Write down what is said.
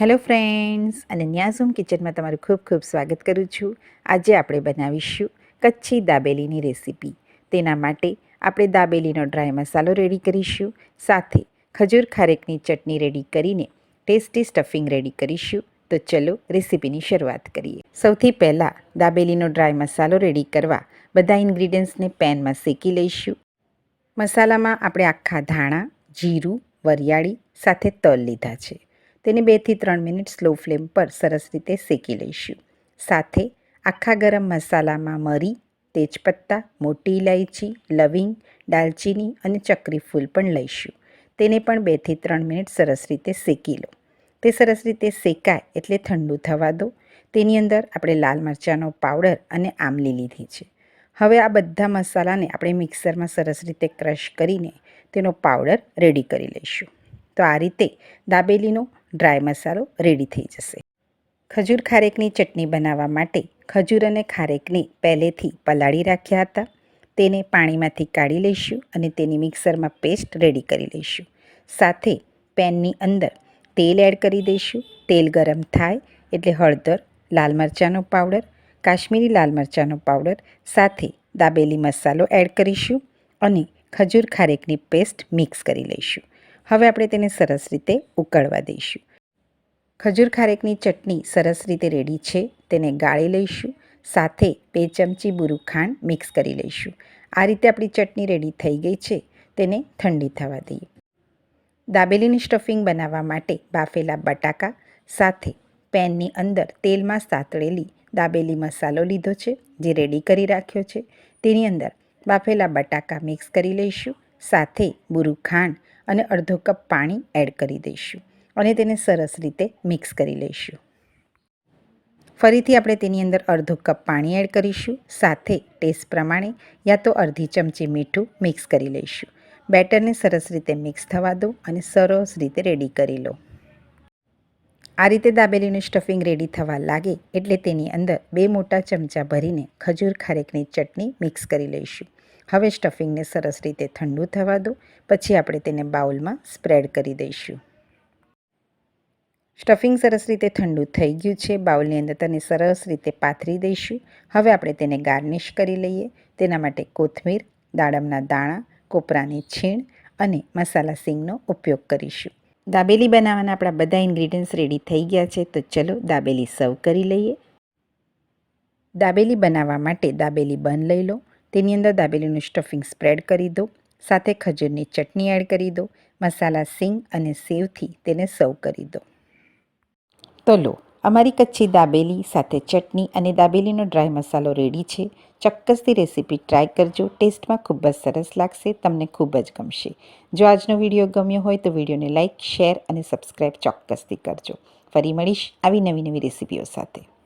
Hello friends, અને ન્યાઝુમ કિચનમાં તમારું ખૂબ ખૂબ સ્વાગત કરું છું. આજે આપણે બનાવીશું કચ્છી દાબેલીની રેસીપી. તેના માટે આપણે દાબેલીનો ડ્રાય મસાલો રેડી કરીશું, સાથે ખજૂર ખારેકની ચટણી રેડી કરીને ટેસ્ટી સ્ટફિંગ રેડી કરીશું. તો ચલો રેસીપીની શરૂઆત કરીએ. સૌથી પહેલાં દાબેલીનો ડ્રાય મસાલો રેડી કરવા બધા ઇન્ગ્રીડિયન્ટ્સને પેનમાં શેકી લઈશું. મસાલામાં આપણે આખા ધાણા, જીરું, વરિયાળી સાથે તલ લીધા છે. તેને બેથી ત્રણ મિનિટ સ્લો ફ્લેમ પર સરસ રીતે શેકી લઈશું. સાથે આખા ગરમ મસાલામાં મરી, તેજપત્તા, મોટી ઇલાયચી લવિંગ, દાલચીની અને ચક્રી ફૂલ પણ લઈશું. તેને પણ બેથી ત્રણ મિનિટ સરસ રીતે શેકી લો. તે સરસ રીતે શેકાય એટલે ઠંડુ થવા દો. તેની અંદર આપણે લાલ મરચાંનો પાવડર અને આમલી લીધી છે. હવે આ બધા મસાલાને આપણે મિક્સરમાં સરસ રીતે ક્રશ કરીને તેનો પાવડર રેડી કરી લઈશું. તો આ રીતે દાબેલીનો ડ્રાય મસાલો રેડી થઈ જશે. ખજૂર ખારેકની ચટણી બનાવવા માટે ખજૂર અને ખારેકને પહેલેથી પલાળી રાખ્યા હતા. તેને પાણીમાંથી કાઢી લઈશું અને તેની મિક્સરમાં પેસ્ટ રેડી કરી લઈશું. સાથે પેનની અંદર તેલ એડ કરી દઈશું. તેલ ગરમ થાય એટલે હળદર, લાલ મરચાંનો પાવડર, કાશ્મીરી લાલ મરચાંનો પાવડર સાથે દાબેલી મસાલો એડ કરીશું અને ખજૂર ખારેકની પેસ્ટ મિક્સ કરી લઈશું. હવે આપણે તેને સરસ રીતે ઉકળવા દઈશું. ખજૂર ખારેકની ચટણી સરસ રીતે રેડી છે, તેને ગાળી લઈશું, સાથે બે ચમચી બુરું ખાંડ મિક્સ કરી લઈશું. આ રીતે આપણી ચટણી રેડી થઈ ગઈ છે, તેને ઠંડી થવા દઈએ. દાબેલીની સ્ટફિંગ બનાવવા માટે બાફેલા બટાકા, સાથે પેનની અંદર તેલમાં સાતળેલી દાબેલી મસાલો લીધો છે, જે રેડી કરી રાખ્યો છે. તેની અંદર બાફેલા બટાકા મિક્સ કરી લઈશું સાથે બુરું ખાંડ અને અડધો કપ પાણી એડ કરી દઈશું અને તેને સરસ રીતે મિક્સ કરી લઈશું. ફરીથી આપણે તેની અંદર અડધો કપ પાણી એડ કરીશું, સાથે ટેસ્ટ પ્રમાણે યા તો અડધી ચમચી મીઠું મિક્સ કરી લઈશું. બેટરને સરસ રીતે મિક્સ થવા દો અને સરસ રીતે રેડી કરી લો. આ રીતે દાબેલીનું સ્ટફિંગ રેડી થવા લાગે એટલે તેની અંદર બે મોટા ચમચા ભરીને ખજૂર ખારેકની ચટણી મિક્સ કરી લઈશું. હવે સ્ટફિંગને સરસ રીતે ઠંડુ થવા દો, પછી આપણે તેને બાઉલમાં સ્પ્રેડ કરી દઈશું. સ્ટફિંગ સરસ રીતે ઠંડુ થઈ ગયું છે, બાઉલની અંદર તેને સરસ રીતે પાથરી દઈશું. હવે આપણે તેને ગાર્નિશ કરી લઈએ. તેના માટે કોથમીર, દાડમના દાણા, કોપરાની છીણ અને મસાલા સિંગનો ઉપયોગ કરીશું. દાબેલી બનાવવાના આપણા બધા ઇન્ગ્રીડિયન્ટ્સ રેડી થઈ ગયા છે. તો ચલો દાબેલી સર્વ કરી લઈએ. દાબેલી બનાવવા માટે દાબેલી બન લઈ લો. તેની અંદર દાબેલીનું સ્ટફિંગ સ્પ્રેડ કરી દો. સાથે ખજૂરની ચટણી એડ કરી દો. મસાલા, સિંગ અને સેવથી તેને સર્વ કરી દો. તો લો અમારી કચ્છી દાબેલી સાથે ચટણી અને દાબેલીનો ડ્રાય મસાલો રેડી છે. ચોક્કસથી રેસીપી ટ્રાય કરજો. ટેસ્ટમાં ખૂબ જ સરસ લાગશે. તમને ખૂબ જ ગમશે. જો આજનો વીડિયો ગમ્યો હોય તો વિડીયોને લાઇક શેર અને સબસ્ક્રાઈબ ચોક્કસથી કરજો. ફરી મળીશ આવી નવી નવી રેસીપીઓ સાથે.